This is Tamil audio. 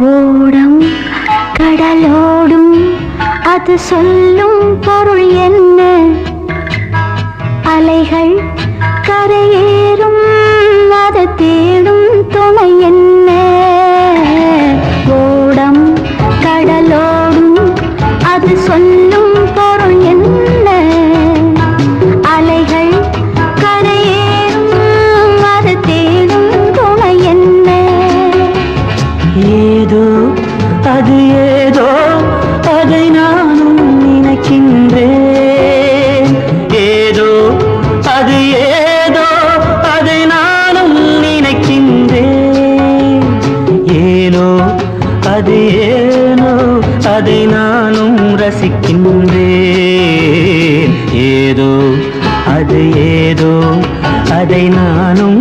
ஓடம் கடலோடும் அது சொல்லும் பொருள் என்ன? அலைகள் கரையேறும் அது தேடும் துணை என்ன? ஓடம் கடலோடும் அது சொல்லும் அது ஏதோ அதை நானும் நினைக்கின்றேன். ஏதோ அது ஏதோ அதை நானும் நினைக்கின்றேன். ஏனோ அது ஏனோ அதை நானும் ரசிக்கின்றேன். ஏதோ அது ஏதோ அதை நானும்